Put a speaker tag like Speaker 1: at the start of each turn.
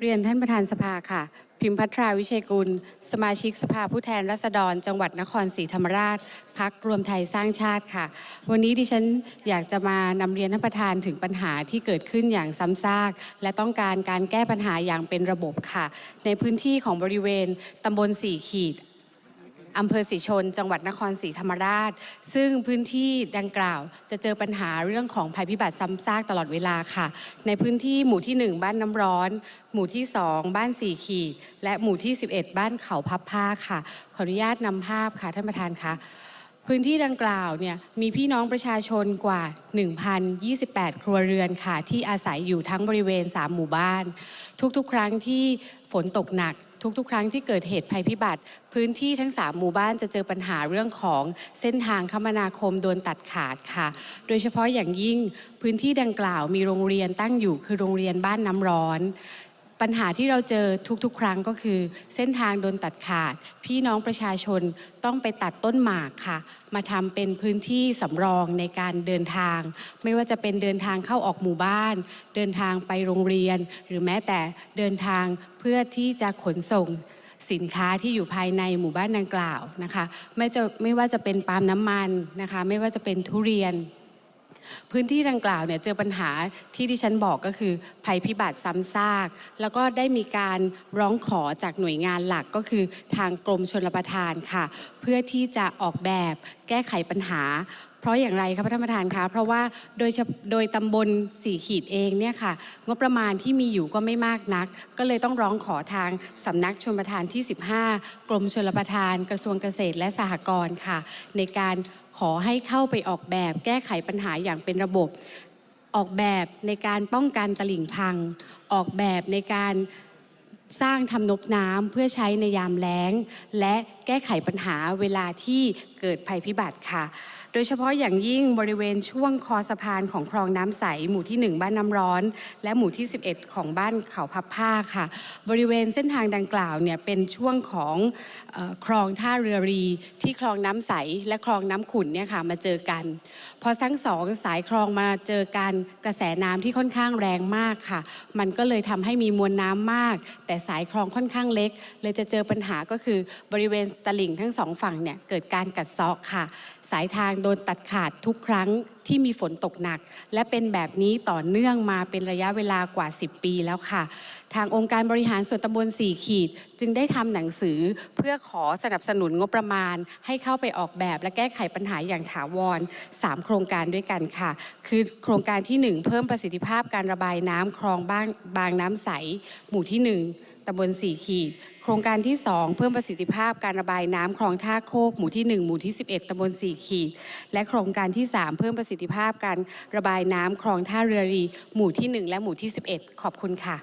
Speaker 1: เรียนท่านประธานสภาค่ะ พิมพัทราวิเชกุล สมาชิกสภาผู้แทนราษฎร จังหวัดนครศรีธรรมราชพักรวมไทยสร้างชาติค่ะ วันนี้ดิฉันอยากจะมานำเรียนท่านประธานถึงปัญหาที่เกิดขึ้นอย่างซ้ำซาก และต้องการการแก้ปัญหาอย่างเป็นระบบค่ะ ในพื้นที่ของบริเวณตำบลสี่ขีด อำเภอศรีชน จังหวัดนครศรีธรรมราช ซึ่งพื้นที่ดังกล่าวจะเจอปัญหาเรื่องของภัยพิบัติซ้ำซากตลอดเวลาค่ะ ในพื้นที่หมู่ที่ 1 บ้านน้ำร้อน หมู่ที่ 2 บ้านสี่ขีด และหมู่ที่ 11 บ้านเขาพับผ้าค่ะ ขออนุญาตนำภาพค่ะท่านประธานค่ะ พื้นที่ดังกล่าวเนี่ยมีพี่น้องประชาชนกว่า 1,028 ครัวเรือนค่ะ ที่อาศัยอยู่ทั้งบริเวณ 3 หมู่บ้าน ทุกๆ ครั้งที่ฝนตกหนัก ทุกๆ ครั้งที่เกิดเหตุภัยพิบัติ พื้นที่ทั้ง 3 หมู่บ้านจะเจอปัญหาเรื่องของเส้นทางคมนาคมโดนตัดขาดค่ะ โดยเฉพาะอย่างยิ่งพื้นที่ดังกล่าวมีโรงเรียนตั้งอยู่คือโรงเรียนบ้านน้ำร้อน ปัญหาที่เราเจอทุกๆ ครั้งก็คือ เส้นทางโดนตัดขาด พี่น้องประชาชนต้องไปตัดต้นหมากค่ะ มาทำเป็นพื้นที่สำรองในการเดินทาง ไม่ว่าจะเป็นเดินทางเข้าออกหมู่บ้าน เดินทางไปโรงเรียน หรือแม้แต่เดินทางเพื่อที่จะขนส่งสินค้าที่อยู่ภายในหมู่บ้านดังกล่าวนะคะ ไม่จะไม่ว่าจะเป็นปาล์มน้ำมันนะคะ ไม่ว่าจะเป็นทุเรียน พื้นที่ดังกล่าวเนี่ยเจอปัญหาที่ที่ฉันบอกก็คือ ภัยพิบัติซ้ำซาก แล้วก็ได้มีการร้องขอจากหน่วยงานหลักก็คือทางกรมชลประทานค่ะ เพื่อที่จะออกแบบแก้ไขปัญหา เพราะอย่างไรครับท่านประธานคะเพราะว่าโดยโดยตำบลสี่ขีดเองเนี่ยค่ะ งบประมาณที่มีอยู่ก็ไม่มากนัก ก็เลยต้องร้องขอทางสำนักชลประทานที่ 15 กรมชลประทาน กระทรวงเกษตรและสหกรณ์ค่ะ ในการขอให้เข้าไปออกแบบแก้ไขปัญหาอย่างเป็นระบบ ออกแบบในการป้องกันตลิ่งพัง ออกแบบในการสร้างทำนบน้ำเพื่อใช้ในยามแล้ง และแก้ไขปัญหาเวลาที่เกิดภัยพิบัติค่ะ โดยเฉพาะอย่างยิ่งบริเวณช่วงคอสะพานของคลองน้ำใส หมู่ที่ 1 บ้านน้ำร้อน และหมู่ที่ 11 ของบ้านเขาพับผ้าค่ะ บริเวณเส้นทางดังกล่าวเนี่ยเป็นช่วงของออคลองท่าเรือรีที่คลองน้ำใส และคลองน้ำขุ่นเนี่ยค่ะมาเจอกัน พอทั้งสองสายคลองมาเจอกันกระแสน้ำที่ค่อนข้างแรงมากค่ะ มันก็เลยทำให้มีมวลน้ำมาก แต่สายคลองค่อนข้างเล็ก เลยจะเจอปัญหาก็คือบริเวณตลิ่งทั้งสองฝั่งเนี่ยเกิดการกัดเซาะค่ะ สายทางโดนตัดขาดทุกครั้ง ที่มีฝนตกหนัก และเป็นแบบนี้ต่อเนื่องมาเป็นระยะเวลากว่า 10 ปีแล้วค่ะ ทางองค์การบริหารส่วนตำบลสี่ขีด จึงได้ทำหนังสือเพื่อขอสนับสนุนงบประมาณ ให้เข้าไปออกแบบและแก้ไขปัญหาอย่างถาวร 3 โครงการด้วยกันค่ะ คือโครงการที่ 1 เพิ่มประสิทธิภาพการระบายน้ำคลองบางบางน้ำใส หมู่ที่ 1ตำบลสี่ขีด โครงการที่ 2 เพิ่มประสิทธิภาพการระบายน้ำคลองท่าโคกหมู่ที่ 1 หมู่ที่ 11ตำบลสี่ขีด และโครงการที่ 3 เพิ่มประสิสิทธิภาพการระบายน้ำคลองท่าเรือรี หมู่ที่ 1 และหมู่ที่ 11 ขอบคุณค่ะ